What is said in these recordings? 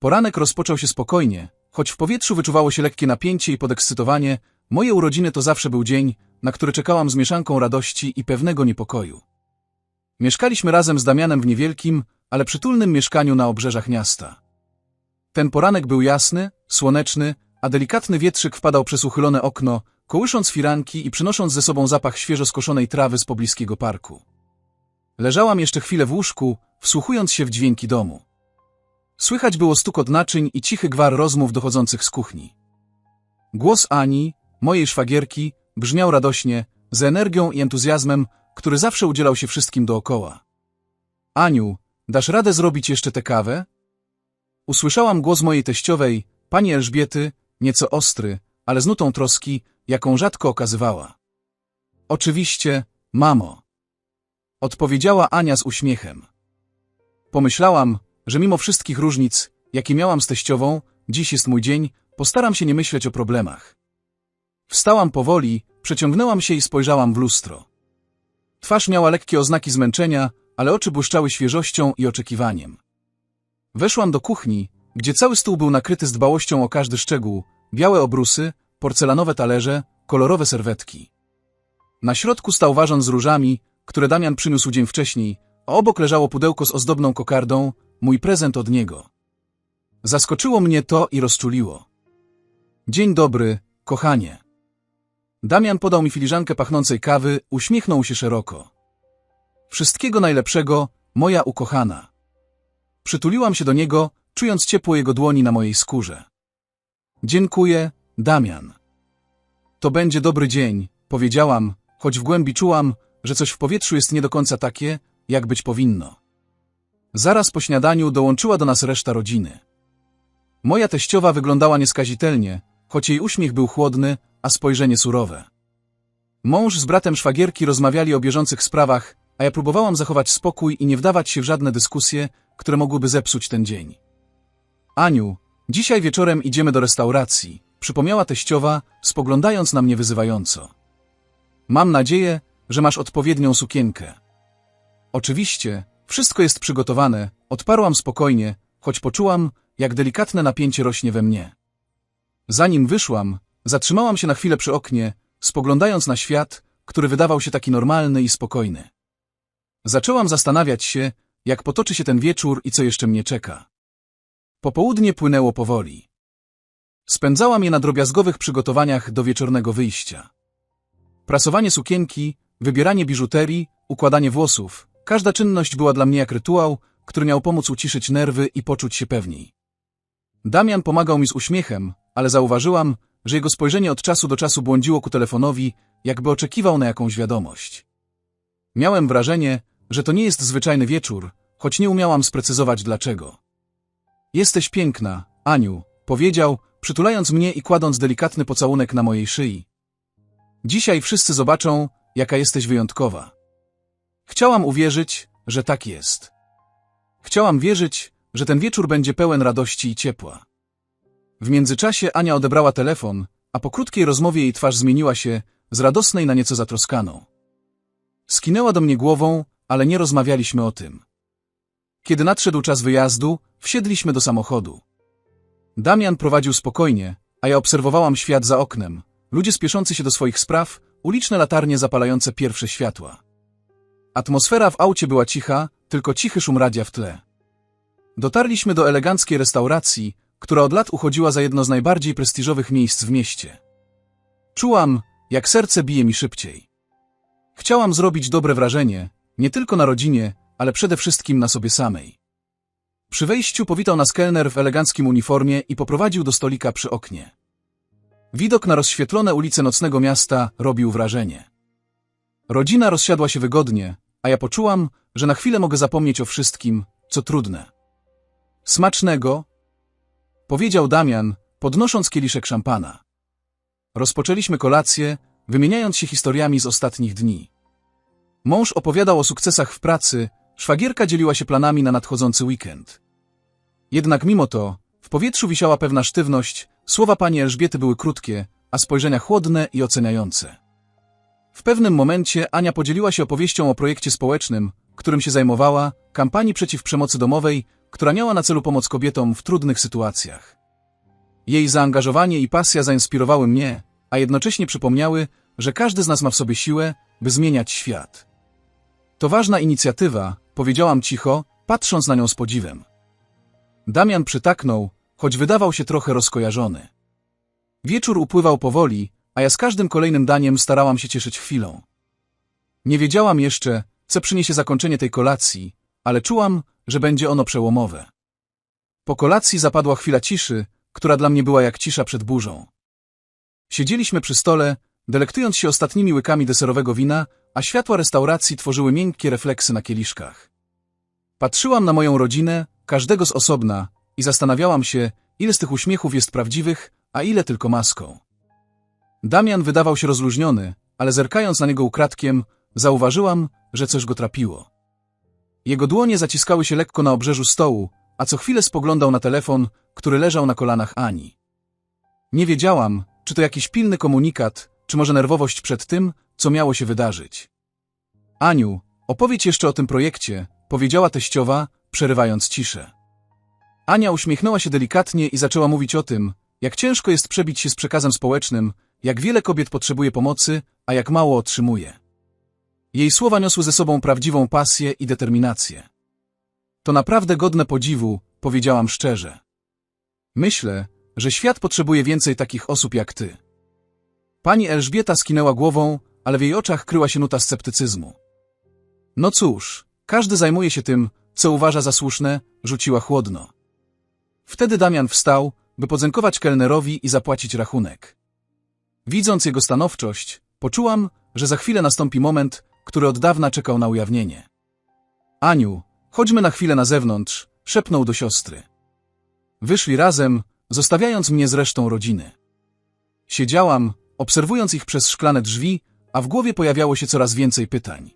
Poranek rozpoczął się spokojnie, choć w powietrzu wyczuwało się lekkie napięcie i podekscytowanie, moje urodziny to zawsze był dzień, na który czekałam z mieszanką radości i pewnego niepokoju. Mieszkaliśmy razem z Damianem w niewielkim, ale przytulnym mieszkaniu na obrzeżach miasta. Ten poranek był jasny, słoneczny, a delikatny wietrzyk wpadał przez uchylone okno, kołysząc firanki i przynosząc ze sobą zapach świeżo skoszonej trawy z pobliskiego parku. Leżałam jeszcze chwilę w łóżku, wsłuchując się w dźwięki domu. Słychać było stukot naczyń i cichy gwar rozmów dochodzących z kuchni. Głos Ani, mojej szwagierki, brzmiał radośnie, z energią i entuzjazmem, który zawsze udzielał się wszystkim dookoła. Aniu, dasz radę zrobić jeszcze tę kawę? Usłyszałam głos mojej teściowej, pani Elżbiety, nieco ostry, ale z nutą troski, jaką rzadko okazywała. Oczywiście, mamo. Odpowiedziała Ania z uśmiechem. Pomyślałam, że mimo wszystkich różnic, jakie miałam z teściową, dziś jest mój dzień, postaram się nie myśleć o problemach. Wstałam powoli, przeciągnęłam się i spojrzałam w lustro. Twarz miała lekkie oznaki zmęczenia, ale oczy błyszczały świeżością i oczekiwaniem. Weszłam do kuchni, gdzie cały stół był nakryty z dbałością o każdy szczegół, białe obrusy, porcelanowe talerze, kolorowe serwetki. Na środku stał ważon z różami, które Damian przyniósł dzień wcześniej, a obok leżało pudełko z ozdobną kokardą, mój prezent od niego. Zaskoczyło mnie to i rozczuliło. Dzień dobry, kochanie. Damian podał mi filiżankę pachnącej kawy, uśmiechnął się szeroko. Wszystkiego najlepszego, moja ukochana. Przytuliłam się do niego, czując ciepło jego dłoni na mojej skórze. Dziękuję, Damian. To będzie dobry dzień, powiedziałam, choć w głębi czułam, że coś w powietrzu jest nie do końca takie, jak być powinno. Zaraz po śniadaniu dołączyła do nas reszta rodziny. Moja teściowa wyglądała nieskazitelnie, choć jej uśmiech był chłodny, a spojrzenie surowe. Mąż z bratem szwagierki rozmawiali o bieżących sprawach, a ja próbowałam zachować spokój i nie wdawać się w żadne dyskusje, które mogłyby zepsuć ten dzień. Aniu, dzisiaj wieczorem idziemy do restauracji, przypomniała teściowa, spoglądając na mnie wyzywająco. Mam nadzieję, że masz odpowiednią sukienkę. Oczywiście, wszystko jest przygotowane, odparłam spokojnie, choć poczułam, jak delikatne napięcie rośnie we mnie. Zanim wyszłam, zatrzymałam się na chwilę przy oknie, spoglądając na świat, który wydawał się taki normalny i spokojny. Zaczęłam zastanawiać się, jak potoczy się ten wieczór i co jeszcze mnie czeka. Popołudnie płynęło powoli. Spędzałam je na drobiazgowych przygotowaniach do wieczornego wyjścia. Prasowanie sukienki, wybieranie biżuterii, układanie włosów, każda czynność była dla mnie jak rytuał, który miał pomóc uciszyć nerwy i poczuć się pewniej. Damian pomagał mi z uśmiechem, ale zauważyłam, że jego spojrzenie od czasu do czasu błądziło ku telefonowi, jakby oczekiwał na jakąś wiadomość. Miałem wrażenie, że to nie jest zwyczajny wieczór, choć nie umiałam sprecyzować dlaczego. Jesteś piękna, Aniu, powiedział, przytulając mnie i kładąc delikatny pocałunek na mojej szyi. Dzisiaj wszyscy zobaczą, jaka jesteś wyjątkowa. Chciałam uwierzyć, że tak jest. Chciałam wierzyć, że ten wieczór będzie pełen radości i ciepła. W międzyczasie Ania odebrała telefon, a po krótkiej rozmowie jej twarz zmieniła się z radosnej na nieco zatroskaną. Skinęła do mnie głową, ale nie rozmawialiśmy o tym. Kiedy nadszedł czas wyjazdu, wsiedliśmy do samochodu. Damian prowadził spokojnie, a ja obserwowałam świat za oknem, ludzie spieszący się do swoich spraw, uliczne latarnie zapalające pierwsze światła. Atmosfera w aucie była cicha, tylko cichy szum radia w tle. Dotarliśmy do eleganckiej restauracji, która od lat uchodziła za jedno z najbardziej prestiżowych miejsc w mieście. Czułam, jak serce bije mi szybciej. Chciałam zrobić dobre wrażenie, nie tylko na rodzinie, ale przede wszystkim na sobie samej. Przy wejściu powitał nas kelner w eleganckim uniformie i poprowadził do stolika przy oknie. Widok na rozświetlone ulice nocnego miasta robił wrażenie. Rodzina rozsiadła się wygodnie, a ja poczułam, że na chwilę mogę zapomnieć o wszystkim, co trudne. Smacznego, powiedział Damian, podnosząc kieliszek szampana. Rozpoczęliśmy kolację, wymieniając się historiami z ostatnich dni. Mąż opowiadał o sukcesach w pracy, szwagierka dzieliła się planami na nadchodzący weekend. Jednak mimo to, w powietrzu wisiała pewna sztywność, słowa pani Elżbiety były krótkie, a spojrzenia chłodne i oceniające. W pewnym momencie Ania podzieliła się opowieścią o projekcie społecznym, którym się zajmowała, kampanii przeciw przemocy domowej, która miała na celu pomoc kobietom w trudnych sytuacjach. Jej zaangażowanie i pasja zainspirowały mnie, a jednocześnie przypomniały, że każdy z nas ma w sobie siłę, by zmieniać świat. To ważna inicjatywa, powiedziałam cicho, patrząc na nią z podziwem. Damian przytaknął, choć wydawał się trochę rozkojarzony. Wieczór upływał powoli, a ja z każdym kolejnym daniem starałam się cieszyć chwilą. Nie wiedziałam jeszcze, co przyniesie zakończenie tej kolacji, ale czułam, że będzie ono przełomowe. Po kolacji zapadła chwila ciszy, która dla mnie była jak cisza przed burzą. Siedzieliśmy przy stole, delektując się ostatnimi łykami deserowego wina, a światła restauracji tworzyły miękkie refleksy na kieliszkach. Patrzyłam na moją rodzinę, każdego z osobna i zastanawiałam się, ile z tych uśmiechów jest prawdziwych, a ile tylko maską. Damian wydawał się rozluźniony, ale zerkając na niego ukradkiem, zauważyłam, że coś go trapiło. Jego dłonie zaciskały się lekko na obrzeżu stołu, a co chwilę spoglądał na telefon, który leżał na kolanach Ani. Nie wiedziałam, czy to jakiś pilny komunikat, czy może nerwowość przed tym, co miało się wydarzyć. Aniu, opowiedz jeszcze o tym projekcie, powiedziała teściowa, przerywając ciszę. Ania uśmiechnęła się delikatnie i zaczęła mówić o tym, jak ciężko jest przebić się z przekazem społecznym, jak wiele kobiet potrzebuje pomocy, a jak mało otrzymuje. Jej słowa niosły ze sobą prawdziwą pasję i determinację. To naprawdę godne podziwu, powiedziałam szczerze. Myślę, że świat potrzebuje więcej takich osób jak ty. Pani Elżbieta skinęła głową, ale w jej oczach kryła się nuta sceptycyzmu. No cóż, każdy zajmuje się tym, co uważa za słuszne, rzuciła chłodno. Wtedy Damian wstał, by podziękować kelnerowi i zapłacić rachunek. Widząc jego stanowczość, poczułam, że za chwilę nastąpi moment, który od dawna czekał na ujawnienie. Aniu, chodźmy na chwilę na zewnątrz, szepnął do siostry. Wyszli razem, zostawiając mnie z resztą rodziny. Siedziałam, obserwując ich przez szklane drzwi, a w głowie pojawiało się coraz więcej pytań.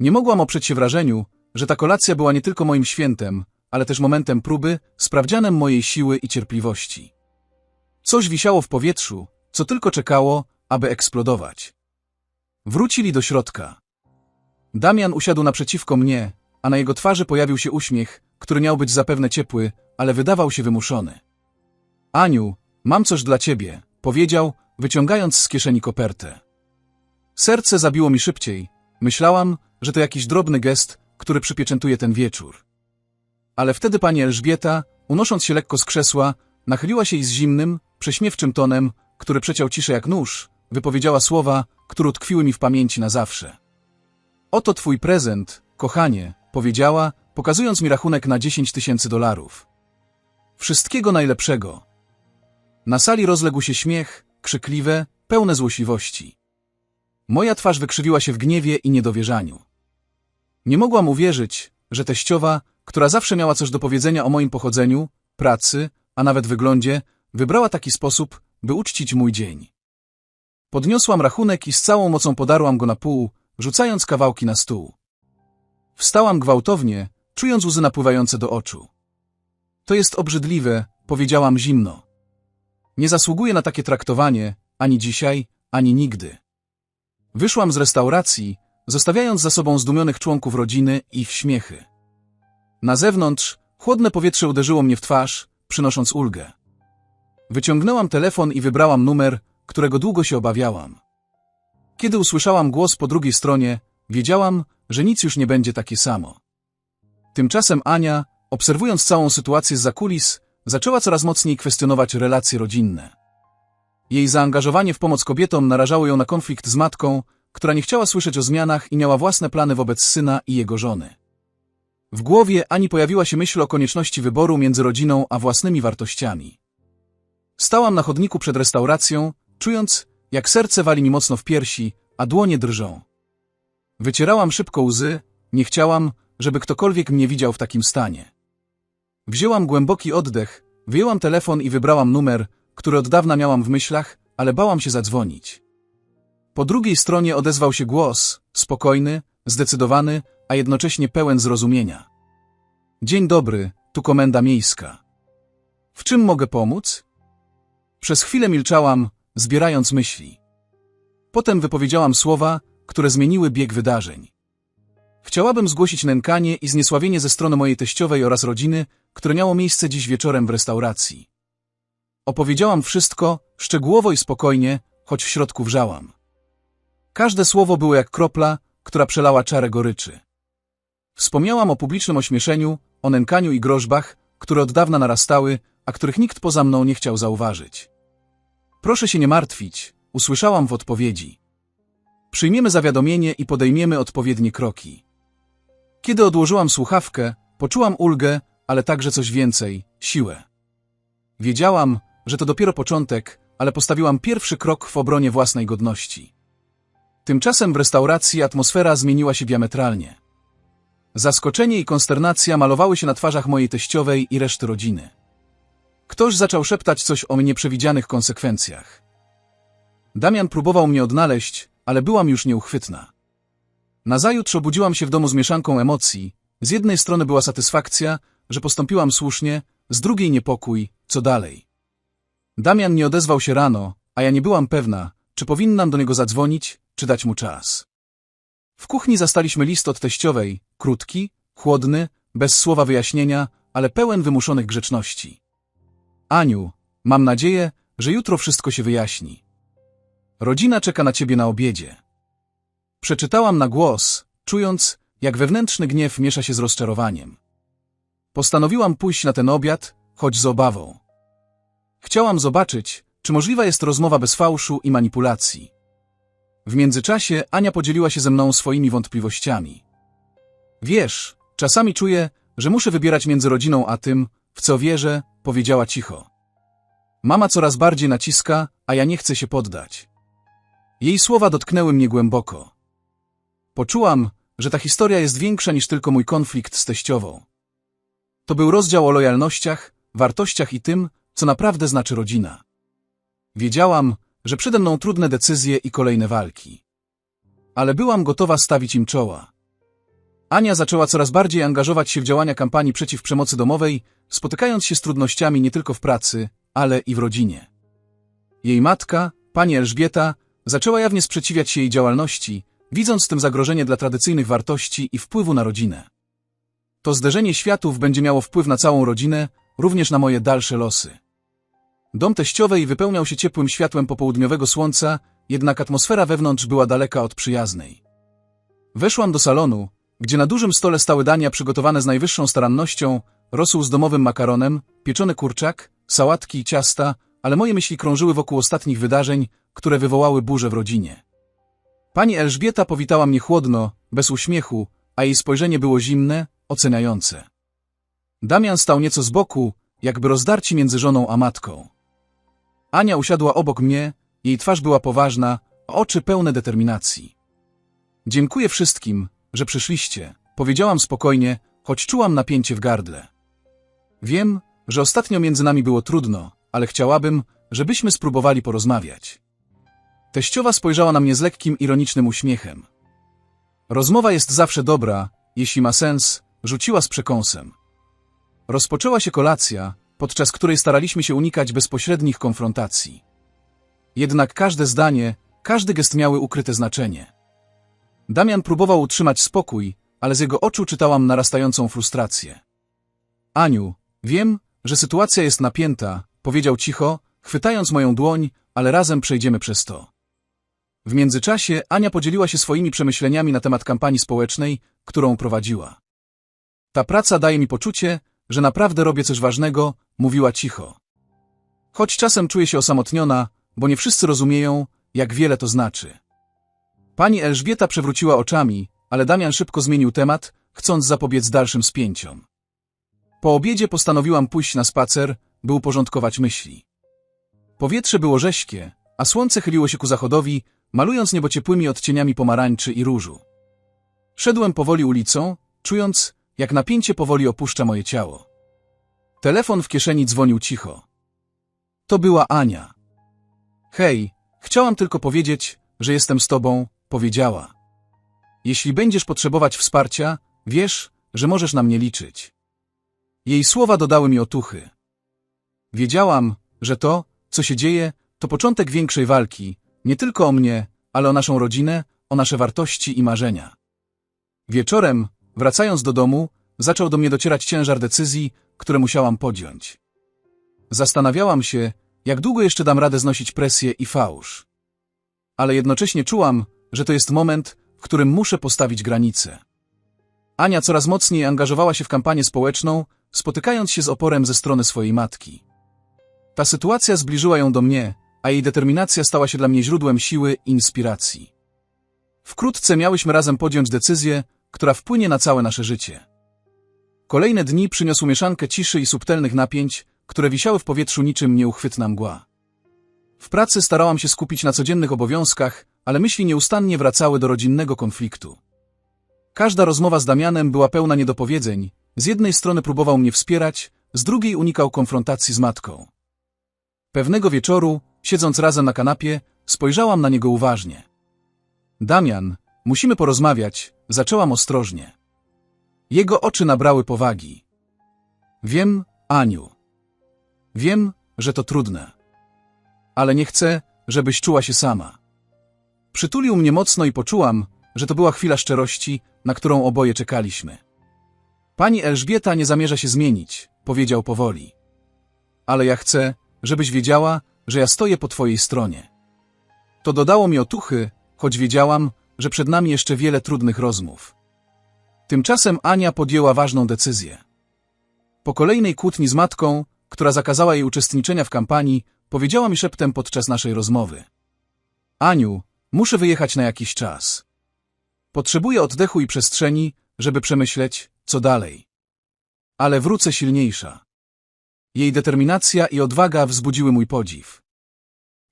Nie mogłam oprzeć się wrażeniu, że ta kolacja była nie tylko moim świętem, ale też momentem próby, sprawdzianem mojej siły i cierpliwości. Coś wisiało w powietrzu, co tylko czekało, aby eksplodować. Wrócili do środka. Damian usiadł naprzeciwko mnie, a na jego twarzy pojawił się uśmiech, który miał być zapewne ciepły, ale wydawał się wymuszony. Aniu, mam coś dla ciebie, powiedział, wyciągając z kieszeni kopertę. Serce zabiło mi szybciej. Myślałam, że to jakiś drobny gest, który przypieczętuje ten wieczór. Ale wtedy pani Elżbieta, unosząc się lekko z krzesła, nachyliła się i z zimnym, prześmiewczym tonem, który przeciął ciszę jak nóż, wypowiedziała słowa, które utkwiły mi w pamięci na zawsze. Oto twój prezent, kochanie, powiedziała, pokazując mi rachunek na 10 tysięcy dolarów. Wszystkiego najlepszego. Na sali rozległ się śmiech, krzykliwe, pełne złośliwości. Moja twarz wykrzywiła się w gniewie i niedowierzaniu. Nie mogłam uwierzyć, że teściowa, która zawsze miała coś do powiedzenia o moim pochodzeniu, pracy, a nawet wyglądzie, wybrała taki sposób, by uczcić mój dzień. Podniosłam rachunek i z całą mocą podarłam go na pół, rzucając kawałki na stół. Wstałam gwałtownie, czując łzy napływające do oczu. To jest obrzydliwe, powiedziałam zimno. Nie zasługuję na takie traktowanie, ani dzisiaj, ani nigdy. Wyszłam z restauracji, zostawiając za sobą zdumionych członków rodziny i ich śmiechy. Na zewnątrz chłodne powietrze uderzyło mnie w twarz, przynosząc ulgę. Wyciągnęłam telefon i wybrałam numer, którego długo się obawiałam. Kiedy usłyszałam głos po drugiej stronie, wiedziałam, że nic już nie będzie takie samo. Tymczasem Ania, obserwując całą sytuację z zakulis, zaczęła coraz mocniej kwestionować relacje rodzinne. Jej zaangażowanie w pomoc kobietom narażało ją na konflikt z matką, która nie chciała słyszeć o zmianach i miała własne plany wobec syna i jego żony. W głowie Ani pojawiła się myśl o konieczności wyboru między rodziną a własnymi wartościami. Stałam na chodniku przed restauracją, czując, jak serce wali mi mocno w piersi, a dłonie drżą. Wycierałam szybko łzy, nie chciałam, żeby ktokolwiek mnie widział w takim stanie. Wzięłam głęboki oddech, wyjęłam telefon i wybrałam numer, który od dawna miałam w myślach, ale bałam się zadzwonić. Po drugiej stronie odezwał się głos, spokojny, zdecydowany, a jednocześnie pełen zrozumienia. Dzień dobry, tu komenda miejska. W czym mogę pomóc? Przez chwilę milczałam, zbierając myśli. Potem wypowiedziałam słowa, które zmieniły bieg wydarzeń. Chciałabym zgłosić nękanie i zniesławienie ze strony mojej teściowej oraz rodziny, które miało miejsce dziś wieczorem w restauracji. Opowiedziałam wszystko, szczegółowo i spokojnie, choć w środku wrzałam. Każde słowo było jak kropla, która przelała czarę goryczy. Wspomniałam o publicznym ośmieszeniu, o nękaniu i groźbach, które od dawna narastały, a których nikt poza mną nie chciał zauważyć. Proszę się nie martwić, usłyszałam w odpowiedzi. Przyjmiemy zawiadomienie i podejmiemy odpowiednie kroki. Kiedy odłożyłam słuchawkę, poczułam ulgę, ale także coś więcej siłę. Wiedziałam, że to dopiero początek, ale postawiłam pierwszy krok w obronie własnej godności. Tymczasem w restauracji atmosfera zmieniła się diametralnie. Zaskoczenie i konsternacja malowały się na twarzach mojej teściowej i reszty rodziny. Ktoś zaczął szeptać coś o nieprzewidzianych konsekwencjach. Damian próbował mnie odnaleźć, ale byłam już nieuchwytna. Nazajutrz obudziłam się w domu z mieszanką emocji. Z jednej strony była satysfakcja, że postąpiłam słusznie, z drugiej niepokój, co dalej. Damian nie odezwał się rano, a ja nie byłam pewna, czy powinnam do niego zadzwonić, czy dać mu czas. W kuchni zastaliśmy list od teściowej, krótki, chłodny, bez słowa wyjaśnienia, ale pełen wymuszonych grzeczności. Aniu, mam nadzieję, że jutro wszystko się wyjaśni. Rodzina czeka na ciebie na obiedzie. Przeczytałam na głos, czując, jak wewnętrzny gniew miesza się z rozczarowaniem. Postanowiłam pójść na ten obiad, choć z obawą. Chciałam zobaczyć, czy możliwa jest rozmowa bez fałszu i manipulacji. W międzyczasie Ania podzieliła się ze mną swoimi wątpliwościami. Wiesz, czasami czuję, że muszę wybierać między rodziną a tym, w co wierzę, powiedziała cicho. Mama coraz bardziej naciska, a ja nie chcę się poddać. Jej słowa dotknęły mnie głęboko. Poczułam, że ta historia jest większa niż tylko mój konflikt z teściową. To był rozdział o lojalnościach, wartościach i tym, co naprawdę znaczy rodzina. Wiedziałam, że przede mną trudne decyzje i kolejne walki. Ale byłam gotowa stawić im czoła. Ania zaczęła coraz bardziej angażować się w działania kampanii przeciw przemocy domowej, spotykając się z trudnościami nie tylko w pracy, ale i w rodzinie. Jej matka, pani Elżbieta, zaczęła jawnie sprzeciwiać się jej działalności, widząc w tym zagrożenie dla tradycyjnych wartości i wpływu na rodzinę. To zderzenie światów będzie miało wpływ na całą rodzinę, również na moje dalsze losy. Dom teściowej wypełniał się ciepłym światłem popołudniowego słońca, jednak atmosfera wewnątrz była daleka od przyjaznej. Weszłam do salonu, gdzie na dużym stole stały dania przygotowane z najwyższą starannością, rosół z domowym makaronem, pieczony kurczak, sałatki i ciasta, ale moje myśli krążyły wokół ostatnich wydarzeń, które wywołały burzę w rodzinie. Pani Elżbieta powitała mnie chłodno, bez uśmiechu, a jej spojrzenie było zimne, oceniające. Damian stał nieco z boku, jakby rozdarci między żoną a matką. Ania usiadła obok mnie, jej twarz była poważna, oczy pełne determinacji. Dziękuję wszystkim, że przyszliście, powiedziałam spokojnie, choć czułam napięcie w gardle. Wiem, że ostatnio między nami było trudno, ale chciałabym, żebyśmy spróbowali porozmawiać. Teściowa spojrzała na mnie z lekkim, ironicznym uśmiechem. Rozmowa jest zawsze dobra, jeśli ma sens, rzuciła z przekąsem. Rozpoczęła się kolacja, podczas której staraliśmy się unikać bezpośrednich konfrontacji. Jednak każde zdanie, każdy gest miały ukryte znaczenie. Damian próbował utrzymać spokój, ale z jego oczu czytałam narastającą frustrację. Aniu, wiem, że sytuacja jest napięta, powiedział cicho, chwytając moją dłoń, ale razem przejdziemy przez to. W międzyczasie Ania podzieliła się swoimi przemyśleniami na temat kampanii społecznej, którą prowadziła. Ta praca daje mi poczucie, że naprawdę robię coś ważnego, mówiła cicho. Choć czasem czuję się osamotniona, bo nie wszyscy rozumieją, jak wiele to znaczy. Pani Elżbieta przewróciła oczami, ale Damian szybko zmienił temat, chcąc zapobiec dalszym spięciom. Po obiedzie postanowiłam pójść na spacer, by uporządkować myśli. Powietrze było rześkie, a słońce chyliło się ku zachodowi, malując niebo ciepłymi odcieniami pomarańczy i różu. Szedłem powoli ulicą, czując, jak napięcie powoli opuszcza moje ciało. Telefon w kieszeni dzwonił cicho. To była Ania. Hej, chciałam tylko powiedzieć, że jestem z tobą, powiedziała. Jeśli będziesz potrzebować wsparcia, wiesz, że możesz na mnie liczyć. Jej słowa dodały mi otuchy. Wiedziałam, że to, co się dzieje, to początek większej walki, nie tylko o mnie, ale o naszą rodzinę, o nasze wartości i marzenia. Wieczorem, wracając do domu, zaczął do mnie docierać ciężar decyzji, które musiałam podjąć. Zastanawiałam się, jak długo jeszcze dam radę znosić presję i fałsz. Ale jednocześnie czułam, że to jest moment, w którym muszę postawić granice. Ania coraz mocniej angażowała się w kampanię społeczną, spotykając się z oporem ze strony swojej matki. Ta sytuacja zbliżyła ją do mnie, a jej determinacja stała się dla mnie źródłem siły i inspiracji. Wkrótce miałyśmy razem podjąć decyzję, która wpłynie na całe nasze życie. Kolejne dni przyniosły mieszankę ciszy i subtelnych napięć, które wisiały w powietrzu niczym nieuchwytna mgła. W pracy starałam się skupić na codziennych obowiązkach, ale myśli nieustannie wracały do rodzinnego konfliktu. Każda rozmowa z Damianem była pełna niedopowiedzeń, z jednej strony próbował mnie wspierać, z drugiej unikał konfrontacji z matką. Pewnego wieczoru, siedząc razem na kanapie, spojrzałam na niego uważnie. Damian, musimy porozmawiać, zaczęłam ostrożnie. Jego oczy nabrały powagi. Wiem, Aniu. Wiem, że to trudne. Ale nie chcę, żebyś czuła się sama. Przytulił mnie mocno i poczułam, że to była chwila szczerości, na którą oboje czekaliśmy. Pani Elżbieta nie zamierza się zmienić, powiedział powoli. Ale ja chcę, żebyś wiedziała, że ja stoję po twojej stronie. To dodało mi otuchy, choć wiedziałam, że przed nami jeszcze wiele trudnych rozmów. Tymczasem Ania podjęła ważną decyzję. Po kolejnej kłótni z matką, która zakazała jej uczestniczenia w kampanii, powiedziała mi szeptem podczas naszej rozmowy. Aniu, muszę wyjechać na jakiś czas. Potrzebuję oddechu i przestrzeni, żeby przemyśleć, co dalej. Ale wrócę silniejsza. Jej determinacja i odwaga wzbudziły mój podziw.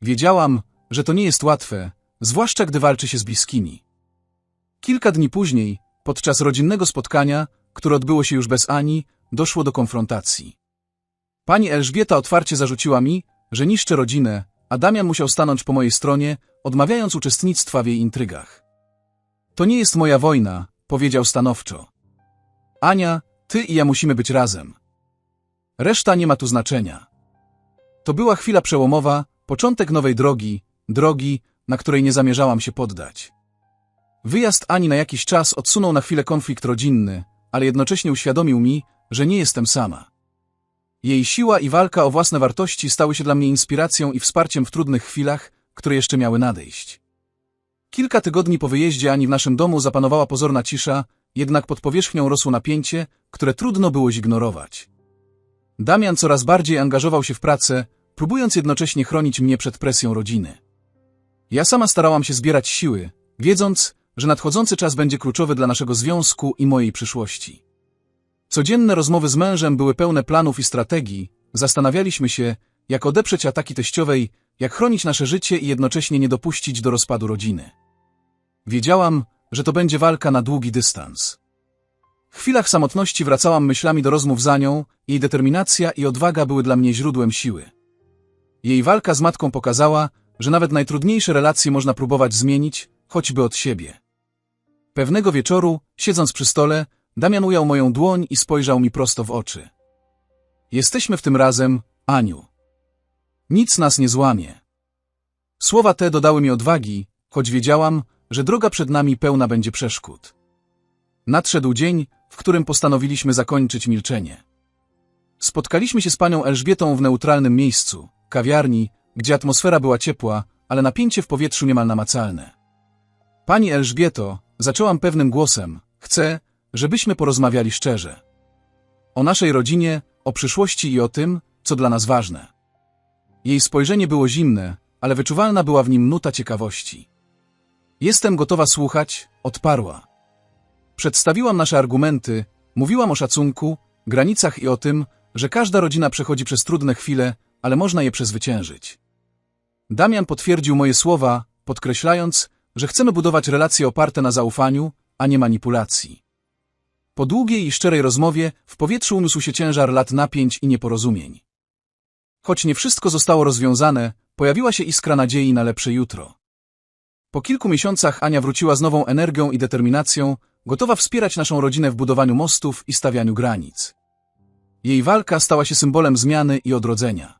Wiedziałam, że to nie jest łatwe, zwłaszcza gdy walczy się z bliskimi. Kilka dni później, podczas rodzinnego spotkania, które odbyło się już bez Ani, doszło do konfrontacji. Pani Elżbieta otwarcie zarzuciła mi, że niszczę rodzinę, a Damian musiał stanąć po mojej stronie, odmawiając uczestnictwa w jej intrygach. To nie jest moja wojna, powiedział stanowczo. Ania, ty i ja musimy być razem. Reszta nie ma tu znaczenia. To była chwila przełomowa, początek nowej drogi, drogi, na której nie zamierzałam się poddać. Wyjazd Ani na jakiś czas odsunął na chwilę konflikt rodzinny, ale jednocześnie uświadomił mi, że nie jestem sama. Jej siła i walka o własne wartości stały się dla mnie inspiracją i wsparciem w trudnych chwilach, które jeszcze miały nadejść. Kilka tygodni po wyjeździe Ani w naszym domu zapanowała pozorna cisza, jednak pod powierzchnią rosło napięcie, które trudno było zignorować. Damian coraz bardziej angażował się w pracę, próbując jednocześnie chronić mnie przed presją rodziny. Ja sama starałam się zbierać siły, wiedząc, że nadchodzący czas będzie kluczowy dla naszego związku i mojej przyszłości. Codzienne rozmowy z mężem były pełne planów i strategii, zastanawialiśmy się, jak odeprzeć ataki teściowej, jak chronić nasze życie i jednocześnie nie dopuścić do rozpadu rodziny. Wiedziałam, że to będzie walka na długi dystans. W chwilach samotności wracałam myślami do rozmów za nią, jej determinacja i odwaga były dla mnie źródłem siły. Jej walka z matką pokazała, że nawet najtrudniejsze relacje można próbować zmienić, choćby od siebie. Pewnego wieczoru, siedząc przy stole, Damian ujął moją dłoń i spojrzał mi prosto w oczy. Jesteśmy w tym razem, Aniu. Nic nas nie złamie. Słowa te dodały mi odwagi, choć wiedziałam, że droga przed nami pełna będzie przeszkód. Nadszedł dzień, w którym postanowiliśmy zakończyć milczenie. Spotkaliśmy się z panią Elżbietą w neutralnym miejscu, kawiarni, gdzie atmosfera była ciepła, ale napięcie w powietrzu niemal namacalne. Pani Elżbieto, zaczęłam pewnym głosem, chcę, żebyśmy porozmawiali szczerze. O naszej rodzinie, o przyszłości i o tym, co dla nas ważne. Jej spojrzenie było zimne, ale wyczuwalna była w nim nuta ciekawości. Jestem gotowa słuchać, odparła. Przedstawiłam nasze argumenty, mówiłam o szacunku, granicach i o tym, że każda rodzina przechodzi przez trudne chwile, ale można je przezwyciężyć. Damian potwierdził moje słowa, podkreślając, że chcemy budować relacje oparte na zaufaniu, a nie manipulacji. Po długiej i szczerej rozmowie w powietrzu uniósł się ciężar lat napięć i nieporozumień. Choć nie wszystko zostało rozwiązane, pojawiła się iskra nadziei na lepsze jutro. Po kilku miesiącach Ania wróciła z nową energią i determinacją, gotowa wspierać naszą rodzinę w budowaniu mostów i stawianiu granic. Jej walka stała się symbolem zmiany i odrodzenia.